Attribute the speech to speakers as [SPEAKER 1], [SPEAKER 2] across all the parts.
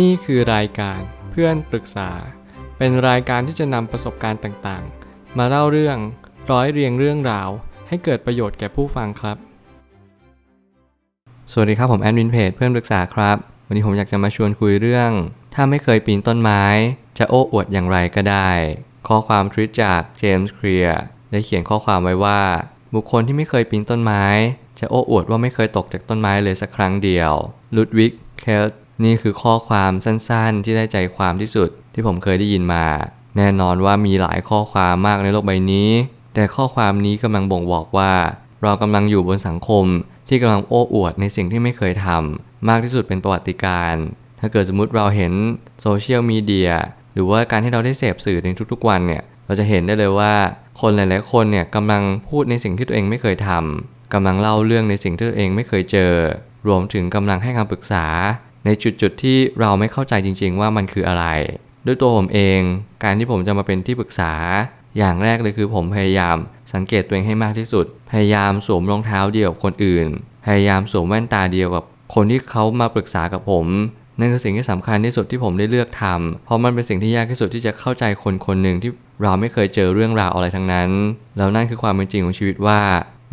[SPEAKER 1] นี่คือรายการเพื่อนปรึกษา เป็นรายการที่จะนำประสบการณ์ต่างๆ มาเล่าเรื่องร้อยเรียงเรื่องราว ให้เกิดประโยชน์แก่ผู้ฟังครับ สวัสดีครับผมแอดมินเพจเพื่อนปรึกษาครับ วันนี้ผมอยากจะมาชวนคุยเรื่อง ถ้าไม่เคยปีนต้นไม้ จะโอ้อวดอย่างไรก็ได้ ข้อความทวิตจากเจมส์เคลียร์ได้เขียนข้อความไว้ว่า บุคคลที่ไม่เคยปีนต้นไม้ จะโอ้อวดว่าไม่เคยตกจากต้นไม้เลยสักครั้งเดียวลุดวิกเคล นี่คือข้อความสั้นๆ ที่ได้ใจความที่สุดที่ผมเคยได้ยินมา แน่นอนว่ามีหลายข้อความมากในโลกใบนี้ แต่ข้อความนี้กำลังบ่งบอกว่า เรากำลังอยู่บนสังคมที่กำลังโอ้อวดในสิ่งที่ไม่เคยทำมากที่สุดเป็นประวัติการ ถ้าเกิดสมมติเราเห็นโซเชียลมีเดียหรือว่าการที่เราได้เสพสื่อในทุกๆวันเนี่ยเราจะเห็นได้เลยว่าคนหลาย ๆ คนเนี่ยกำลังพูดในสิ่งที่ตัวเองไม่เคยทำกำลังเล่าเรื่องในสิ่งที่ตัวเองไม่เคยเจอ รวมถึงกำลังให้คำปรึกษา ในจุดๆที่เราไม่เข้าใจจริง ๆ ว่ามันคืออะไร ด้วยตัวผมเอง การที่ผมจะมาเป็นที่ปรึกษา อย่างแรกเลยคือผมพยายามสังเกตตัวเองให้มากที่สุด พยายามสวมรองเท้าเดียวกับคนอื่น พยายามสวมแว่นตาเดียวกับคนที่เขามาปรึกษากับผมนั่นคือสิ่งที่สำคัญที่สุดที่ผมได้เลือกทำเพราะมันเป็นสิ่งที่ยากที่สุดที่จะเข้าใจคนคนหนึ่งที่เราไม่เคยเจอเรื่องราวอะไรทั้งนั้น แล้วนั่นคือความเป็นจริงของชีวิตว่า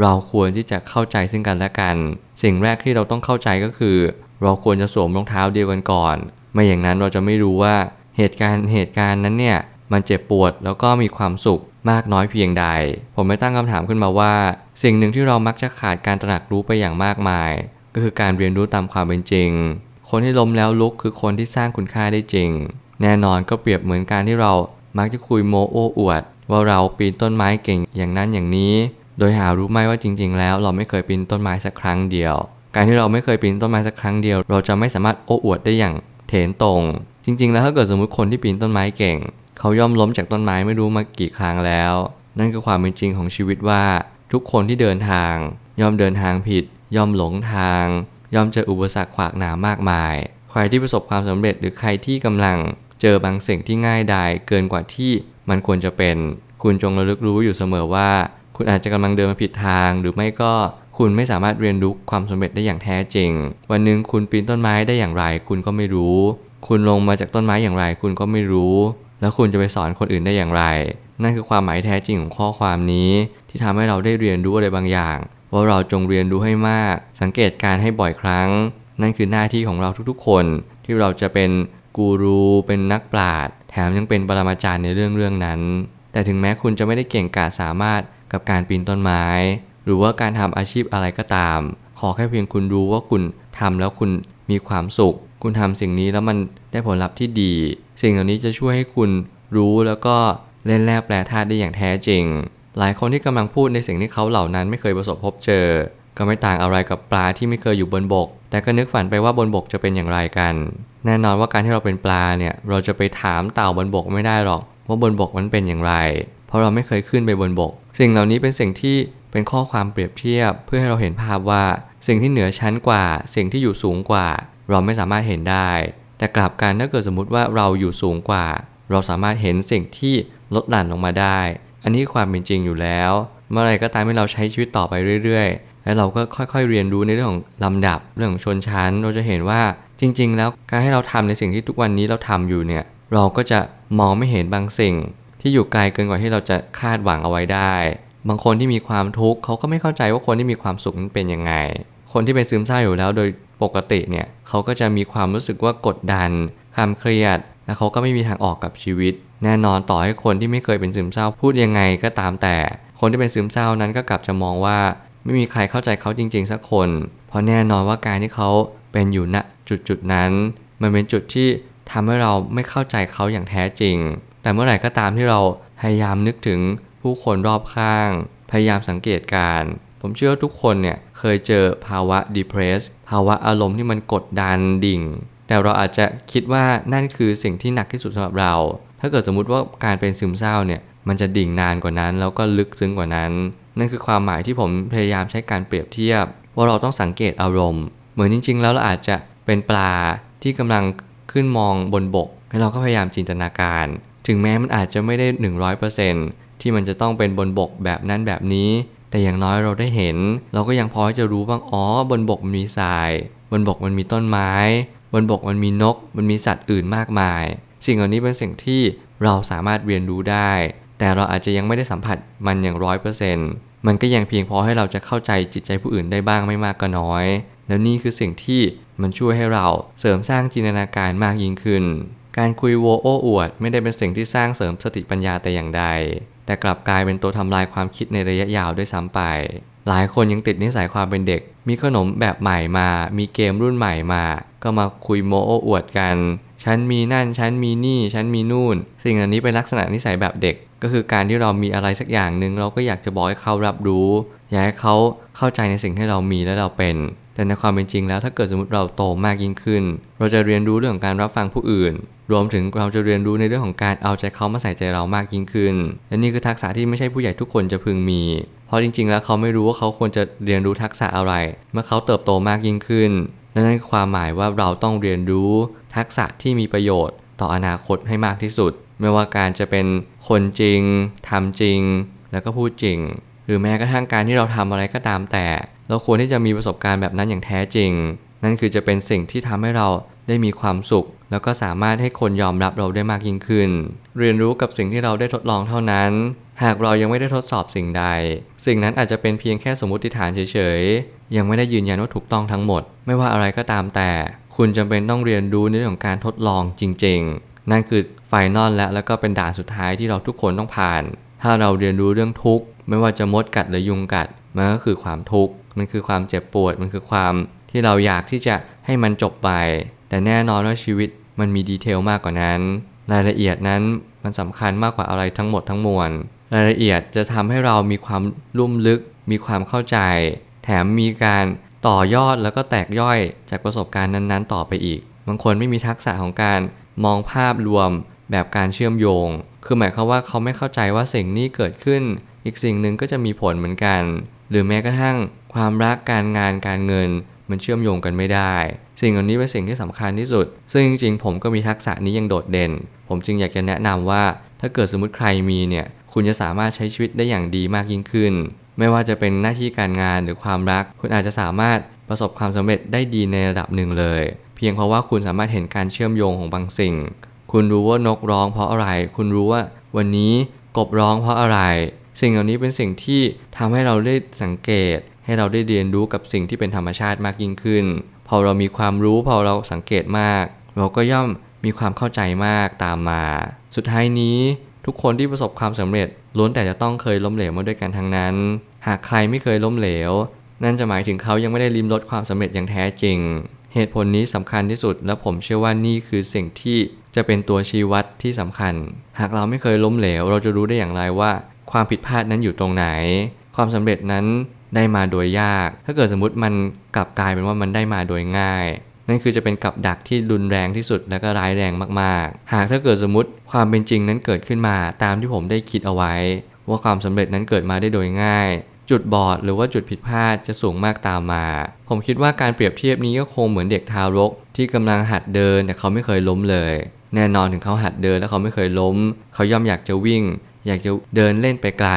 [SPEAKER 1] เราควรที่จะเข้าใจซึ่งกันและกัน สิ่งแรกที่เราต้องเข้าใจก็คือ เราควรจะสวมรองเท้าเดียวกันก่อน ไม่อย่างนั้นเราจะไม่รู้ว่าเหตุการณ์เหตุการณ์นั้นเนี่ยมันเจ็บปวดแล้วก็มีความสุขมากน้อยเพียงใด ผมไม่ตั้งคำถามขึ้นมาว่า สิ่งหนึ่งที่เรามักจะขาดการตระหนักรู้ไปอย่างมากมาย ก็คือการเรียนรู้ตามความเป็นจริง คนที่ล้มแล้วลุกคือคนที่สร้างคุณค่าได้จริง แน่นอนก็เปรียบเหมือนการที่เรามักจะคุยโมโอ้อวด ว่าเราปีนต้นไม้เก่งอย่างนั้นอย่างนี้ โดยหารู้ไหมว่าจริง ๆ แล้วเราไม่เคยปีนต้นไม้สักครั้งเดียว การที่เราไม่เคยปีนต้นไม้สักครั้งเดียว เราจะไม่สามารถโอ้อวดได้อย่างเถนตรง จริง ๆ แล้วถ้าเกิดสมมติคนที่ปีนต้นไม้เก่ง เขาย่อมล้มจากต้นไม้ไม่รู้มากี่ครั้งแล้ว นั่นคือความเป็นจริงของชีวิตว่า ทุกคนที่เดินทาง ย่อมเดินทางผิด ย่อมหลงทาง ย่อมเจออุปสรรคขวากหนามากมาย ใครที่ประสบความสำเร็จหรือใครที่กำลังเจอบางสิ่งที่ง่ายดายเกินกว่าที่มันควรจะเป็น คุณจงระลึกรู้อยู่เสมอว่า คุณอาจจะกำลังเดินมาผิดทาง หรือไม่ก็ คุณไม่สามารถเรียนรู้ความสำเร็จได้อย่างแท้จริง วันหนึ่งคุณปีนต้นไม้ได้อย่างไร คุณก็ไม่รู้ คุณลงมาจากต้นไม้อย่างไร คุณก็ไม่รู้ แล้วคุณจะไปสอนคนอื่นได้อย่างไร นั่นคือความหมายแท้จริงของข้อความนี้ ที่ทำให้เราได้เรียนรู้อะไรบางอย่าง ว่าเราจงเรียนรู้ให้มาก สังเกตการให้บ่อยครั้ง นั่นคือหน้าที่ของเราทุกๆ คน ที่เราจะเป็นกูรูเป็นนักปราชญ์แถมยังเป็นปรมาจารย์ในเรื่องเรื่องนั้น แต่ถึงแม้คุณจะไม่ได้เก่งกาจสามารถกับการปีนต้นไม้ รือว่าการทำอาชีพอะไรก็ตาม ขอแค่เพียงคุณรู้ว่าคุณทำแล้วคุณมีความสุข คุณทำสิ่งนี้แล้วมันได้ผลลัพธ์ที่ดี สิ่งเหล่านี้จะช่วยให้คุณรู้แล้วก็เล่นแร่แปลธาตุได้อย่างแท้จริง หลายคนที่กำลังพูดในสิ่งที่เขาเหล่านั้นไม่เคยประสบพบเจอ ก็ไม่ต่างอะไรกับปลาที่ไม่เคยอยู่บนบก แต่ก็นึกฝันไปว่าบนบกจะเป็นอย่างไรกัน แน่นอนว่าการที่เราเป็นปลาเนี่ย เราจะไปถามเต่าบนบกไม่ได้หรอกว่าบนบกมันเป็นอย่างไร เพราะเราไม่เคยขึ้นไปบนบก สิ่งเหล่านี้เป็นสิ่งที่ เป็นข้อความเปรียบเทียบ เพื่อให้เราเห็นภาพว่าสิ่งที่เหนือชั้นกว่า สิ่งที่อยู่สูงกว่า เราไม่สามารถเห็นได้ แต่กลับกันถ้าเกิดสมมติว่าเราอยู่สูงกว่า เราสามารถเห็นสิ่งที่ลดหลั่นลงมาได้ อันนี้ความเป็นจริงอยู่แล้ว เมื่อไรก็ตามที่เราใช้ชีวิตต่อไปเรื่อยๆ แล้วเราก็ค่อยๆเรียนรู้ในเรื่องของลำดับเรื่องของชนชั้น เราจะเห็นว่าจริง ๆ แล้วการให้เราทำในสิ่งที่ทุกวันนี้เราทำอยู่เนี่ยเราก็จะมองไม่เห็นบางสิ่ง ที่อยู่ไกลเกินกว่าที่เราจะคาดหวังเอาไว้ได้ บางคนที่มีความทุกข์เขาก็ไม่เข้าใจว่าคนที่มีความสุขนั้นเป็นยังไง คนที่เป็นซึมเศร้าอยู่แล้วโดยปกติเนี่ยเขาก็จะมีความรู้สึกว่ากดดันความเครียดและเขาก็ไม่มีทางออกกับชีวิต แน่นอนต่อให้คนที่ไม่เคยเป็นซึมเศร้าพูดยังไงก็ตามแต่ คนที่เป็นซึมเศร้านั้นก็กลับจะมองว่า ไม่มีใครเข้าใจเขาจริง ๆ สักคน เพราะแน่นอนว่าการที่เขาเป็นอยู่ณจุดจุดๆนั้น มันเป็นจุดที่ทำให้เราไม่เข้าใจเขาอย่างแท้จริง แต่เมื่อไหร่ก็ตามที่เราพยายามนึกถึง ผู้คนรอบข้าง พยายามสังเกตการ ผมเชื่อว่าทุกคนเนี่ยเคยเจอภาวะ depress ภาวะอารมณ์ที่มันกดดันดิ่ง แต่เราอาจจะคิดว่านั่นคือสิ่งที่หนักที่สุดสำหรับเรา ถ้าเกิดสมมุติว่าการเป็นซึมเศร้าเนี่ยมันจะดิ่งนานกว่านั้น แล้วก็ลึกซึ้งกว่านั้น นั่นคือความหมายที่ผมพยายามใช้การเปรียบเทียบ ว่าเราต้องสังเกตอารมณ์ เหมือนจริง ๆ แล้วเราอาจจะเป็นปลาที่กำลังขึ้นมองบนบก แล้วเราก็พยายามจินตนาการ ถึงแม้มันอาจจะไม่ได้ 100% ที่มันจะต้องเป็นบนบกแบบนั้นแบบนี้ แต่อย่างน้อยเราได้เห็น เราก็ยังพอที่จะรู้บ้างอ๋อบนบกมันมีทราย บนบกมันมีต้นไม้บบนบกมันมีนก มันมีสัตว์อื่นมากมาย สิ่งเหล่านี้เป็นสิ่งที่เราสามารถเรียนรู้ได้ แต่เราอาจจะยังไม่ได้สัมผัสมันอย่างร้อยเปอร์เซ็นต์มันก็ยังเพียงพอให้เราจะเข้าใจจิตใจผู้อื่นได้บ้างไม่มากก็น้อย แล้วนี่คือสิ่งที่มันช่วยให้เราเสริมสร้างจินตนาการมากยิ่งขึ้น การคุยโวโอ้อวด ไม่ได้เป็นสิ่งที่สร้างเสริมสติปัญญาแต่อย่างใด แต่กลับกลายเป็นตัวทำลายความคิดในระยะยาวด้วยซ้ำไป หลายคนยังติดนิสัยความเป็นเด็ก มีขนมแบบใหม่มา มีเกมรุ่นใหม่มา ก็มาคุยโมโอ้อวดกัน ฉันมีนั่น ฉันมีนี่ ฉันมีนู่น สิ่งเหล่านี้เป็นลักษณะนิสัยแบบเด็ก ก็คือการที่เรามีอะไรสักอย่างหนึ่งเราก็อยากจะบอกให้เขารับรู้ อยากให้เขาเข้าใจในสิ่งที่เรามีและเราเป็นแต่ในความเป็นจริงแล้วถ้าเกิดสมมติเราโตมากยิ่งขึ้น เราจะเรียนรู้เรื่องของการรับฟังผู้อื่น รวมถึงเราจะเรียนรู้ในเรื่องของการเอาใจเขามาใส่ใจเรามากยิ่งขึ้น และนี่คือทักษะที่ไม่ใช่ผู้ใหญ่ทุกคนจะพึงมี เพราะจริง ๆ แล้วเขาไม่รู้ว่าเขาควรจะเรียนรู้ทักษะอะไร เมื่อเขาเติบโตมากยิ่งขึ้นนั่นคือความหมายว่าเราต้องเรียนรู้ทักษะที่มีประโยชน์ ต่ออนาคตให้มากที่สุด ไม่ว่าการจะเป็นคนจริงทำจริง แล้วก็พูดจริง หรือแม้กระทั่งการที่เราทำอะไรก็ตามแต่ เราควรที่จะมีประสบการณ์แบบนั้นอย่างแท้จริง นั่นคือจะเป็นสิ่งที่ทำให้เราได้มีความสุข แล้วก็สามารถให้คนยอมรับเราได้มากยิ่งขึ้น เรียนรู้กับสิ่งที่เราได้ทดลองเท่านั้น หากเรายังไม่ได้ทดสอบสิ่งใด สิ่งนั้นอาจจะเป็นเพียงแค่สมมติฐานเฉยๆ ยังไม่ได้ยืนยันว่าถูกต้องทั้งหมด ไม่ว่าอะไรก็ตามแต่ คุณจำเป็นต้องเรียนรู้ในเรื่องของการทดลองจริง ๆ นั่นคือไฟนอลและแล้วก็เป็นด่านสุดท้ายที่เราทุกคนต้องผ่าน ถ้าเราเรียนรู้เรื่องทุกข์ไม่ว่าจะมดกัดหรือยุงกัดมันก็คือความทุกข์มันคือความเจ็บปวดมันคือความ ที่เราอยากที่จะให้มันจบไป แต่แน่นอนว่าชีวิตมันมีดีเทลมากกว่านั้น รายละเอียดนั้นมันสำคัญมากกว่าอะไรทั้งหมดทั้งมวล รายละเอียดจะทำให้เรามีความลุ่มลึก มีความเข้าใจ แถมมีการต่อยอดแล้วก็แตกย่อยจากประสบการณ์นั้นๆ ต่อไปอีก บางคนไม่มีทักษะของการมองภาพรวมแบบการเชื่อมโยง คือหมายความว่าเขาไม่เข้าใจว่าสิ่งนี้เกิดขึ้น อีกสิ่งหนึ่งก็จะมีผลเหมือนกัน หรือแม้กระทั่งความรักการงานการเงิน มันเชื่อมโยงกันไม่ได้ สิ่งเหล่านี้เป็นสิ่งที่สำคัญที่สุด ซึ่งจริงๆ ผมก็มีทักษะนี้ยังโดดเด่น ผมจึงอยากจะแนะนำว่าถ้าเกิดสมมติใครมีเนี่ยคุณจะสามารถใช้ชีวิตได้อย่างดีมากยิ่งขึ้น ไม่ว่าจะเป็นหน้าที่การงานหรือความรัก คุณอาจจะสามารถประสบความสำเร็จได้ดีในระดับหนึ่งเลย เพียงเพราะว่าคุณสามารถเห็นการเชื่อมโยงของบางสิ่ง คุณรู้ว่านกร้องเพราะอะไร คุณรู้ว่าวันนี้กบร้องเพราะอะไร สิ่งเหล่านี้เป็นสิ่งที่ทำให้เราได้สังเกต ให้เราได้เรียนรู้กับสิ่งที่เป็นธรรมชาติมากยิ่งขึ้น พอเรามีความรู้พอเราสังเกตมาก เราก็ย่อมมีความเข้าใจมากตามมา สุดท้ายนี้ทุกคนที่ประสบความสำเร็จล้วนแต่จะต้องเคยล้มเหลวมาด้วยกันทั้งนั้น หากใครไม่เคยล้มเหลว นั่นจะหมายถึงเขายังไม่ได้ลิ้มรสความสำเร็จอย่างแท้จริง เหตุผลนี้สำคัญที่สุด และผมเชื่อว่านี่คือสิ่งที่จะเป็นตัวชี้วัดที่สำคัญ หากเราไม่เคยล้มเหลว เราจะรู้ได้อย่างไรว่า ความผิดพลาดนั้นอยู่ตรงไหน ความสำเร็จนั้น ได้มาโดยยาก ถ้าเกิดสมมติมันกลับกลายเป็นว่ามันได้มาโดยง่าย นั่นคือจะเป็นกับดักที่รุนแรงที่สุดและก็ร้ายแรงมากๆ หากถ้าเกิดสมมติความเป็นจริงนั้นเกิดขึ้นมาตามที่ผมได้คิดเอาไว้ ว่าความสำเร็จนั้นเกิดมาได้โดยง่าย จุดบอดหรือว่าจุดผิดพลาดจะสูงมากตามมา ผมคิดว่าการเปรียบเทียบนี้ก็คงเหมือนเด็กทารก ที่กำลังหัดเดินแต่เขาไม่เคยล้มเลย แน่นอนถึงเขาหัดเดินแล้วเขาไม่เคยล้ม เขาย่อมอยากจะวิ่ง อยากจะเดินเล่นไปไกล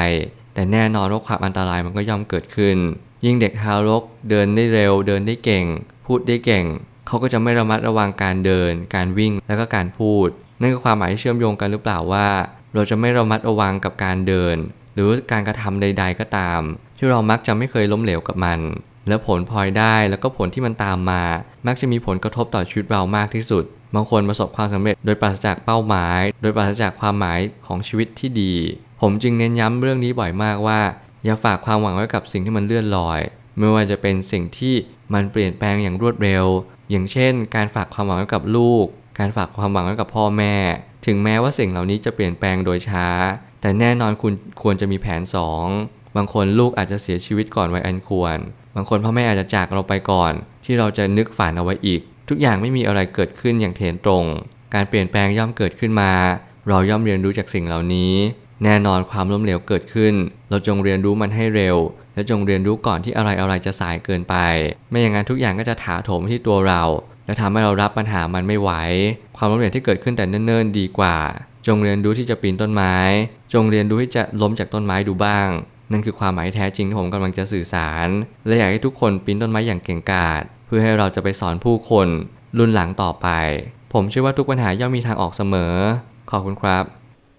[SPEAKER 1] แต่แน่นอนว่าความอันตรายมันก็ย่อมเกิดขึ้น ยิ่งเด็กทารกเดินได้เร็ว เดินได้เก่ง พูดได้เก่ง เขาก็จะไม่ระมัดระวังการเดิน การวิ่งแล้วก็การพูด นั่นคือความหมายที่เชื่อมโยงกันหรือเปล่าว่า เราจะไม่ระมัดระวังกับการเดิน หรือการกระทำใด ๆ ก็ตาม ที่เรามักจะไม่เคยล้มเหลวกับมัน และผลพลอยได้แล้วก็ผลที่มันตามมา มักจะมีผลกระทบต่อชีวิตเรามากที่สุดบางคนประสบความสำเร็จโดยปราศจากเป้าหมาย โดยปราศจากความหมายของชีวิตที่ดี ผมจึงเน้นย้ำเรื่องนี้บ่อยมากว่า อย่าฝากความหวังไว้กับสิ่งที่มันเลื่อนลอย ไม่ว่าจะเป็นสิ่งที่มันเปลี่ยนแปลงอย่างรวดเร็ว อย่างเช่น การฝากความหวังไว้กับลูก การฝากความหวังไว้กับพ่อแม่ ถึงแม้ว่าสิ่งเหล่านี้จะเปลี่ยนแปลงโดยช้า แต่แน่นอนคุณควรจะมีแผน 2 บางคนลูกอาจจะเสียชีวิตก่อนวัยอันควร บางคนพ่อแม่อาจจะจากเราไปก่อน ที่เราจะนึกฝันเอาไว้อีก ทุกอย่างไม่มีอะไรเกิดขึ้นอย่างเถนตรง การเปลี่ยนแปลงย่อมเกิดขึ้นมา เราย่อมเรียนรู้จากสิ่งเหล่านี้ แน่นอนความล้มเหลวเกิดขึ้น เราจงเรียนรู้มันให้เร็ว และจงเรียนรู้ก่อนที่อะไรอะไรจะสายเกินไป ไม่อย่างนั้นทุกอย่างก็จะถาโถมที่ตัวเรา และทำให้เรารับปัญหามันไม่ไหว ความล้มเหลวที่เกิดขึ้นแต่เนิ่นๆดีกว่า จงเรียนรู้ที่จะปีนต้นไม้ จงเรียนรู้ที่จะล้มจากต้นไม้ดูบ้าง นั่นคือความหมายแท้จริงที่ผมกำลังจะสื่อสาร และอยากให้ทุกคนปีนต้นไม้อย่างเก่งกาจเพื่อให้เราจะไปสอนผู้คนรุ่นหลังต่อไป ผมเชื่อว่าทุกปัญหาย่อมมีทางออกเสมอ ขอบคุณครับ